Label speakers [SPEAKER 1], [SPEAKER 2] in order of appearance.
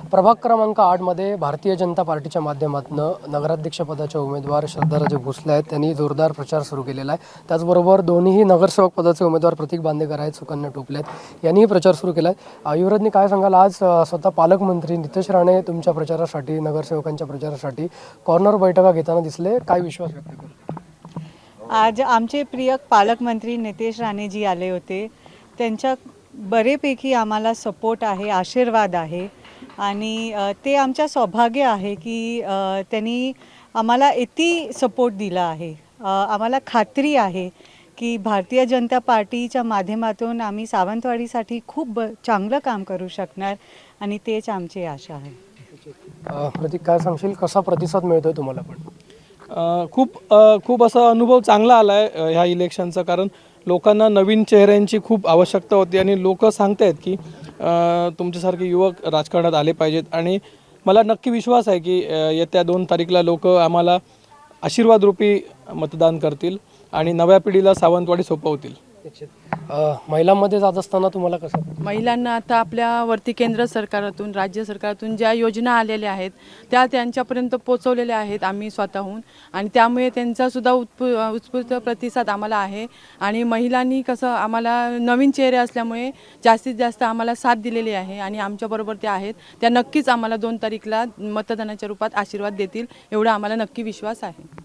[SPEAKER 1] प्रभाग क्रमांक आठमध्ये भारतीय जनता पार्टीच्या माध्यमातून नगराध्यक्षपदाच्या उमेदवार श्रद्धाराजे भोसले आहेत. त्यांनी जोरदार प्रचार सुरू केलेला आहे. त्याचबरोबर दोन्ही नगरसेवक पदाचे उमेदवार प्रतीक बांदेकर आहेत सुकन्या टोपले आहेत. यांनीही प्रचार सुरू केला आहे युवराजनी काय सांगाल? आज स्वतः पालकमंत्री नितेश राणे तुमच्या प्रचारासाठी नगरसेवकांच्या प्रचारासाठी कॉर्नर बैठका घेताना दिसले. काय विश्वास व्यक्त करू
[SPEAKER 2] आज आमचे प्रिय पालकमंत्री नितेश राणेजी आले होते. त्यांच्या बरेपैकी आम्हाला सपोर्ट आहे आशीर्वाद आहे. आणि ते आमच्या सौभाग्य आहे की त्यांनी आम्हाला इतकी सपोर्ट दिला आहे. आम्हाला खात्री आहे की भारतीय जनता पार्टीच्या माध्यमातून आम्ही सावंतवाडीसाठी खूप ब चांगलं काम करू शकणार आणि तेच आमची आशा आहे.
[SPEAKER 1] प्रतीक काय सांगशील? कसा प्रतिसाद मिळतोय तुम्हाला पण?
[SPEAKER 3] खूप खूप असा अनुभव चांगला आला आहे ह्या इलेक्शनचा. कारण लोकांना नवीन चेहऱ्यांची खूप आवश्यकता होती आणि लोक सांगतायत की तुमच्यासारखे युवक राजकारणात आले पाहिजेत. आणि मला नक्की विश्वास आहे की येत्या दोन तारीखला लोक आम्हाला आशीर्वादरूपी मतदान करतील आणि नव्या पिढीला सावंतवाडी सोपवतील.
[SPEAKER 1] अ, महिलांमध्ये जात असताना तुम्हाला कसं
[SPEAKER 4] महिलांना आता आपल्यावरती केंद्र सरकारातून राज्य सरकारातून ज्या योजना आलेल्या आहेत त्या त्यांच्यापर्यंत पोचवलेल्या आहेत आम्ही स्वतःहून. आणि त्यामुळे त्यांचासुद्धा उत्पु उत्स्फूर्त प्रतिसाद आम्हाला आहे. आणि महिलांनी कसं आम्हाला नवीन चेहरे असल्यामुळे जास्तीत जास्त आम्हाला साथ दिलेली आहे आणि आमच्याबरोबर त्या आहेत. त्या नक्कीच आम्हाला दोन तारीखला मतदानाच्या रूपात आशीर्वाद देतील एवढा आम्हाला नक्की विश्वास आहे.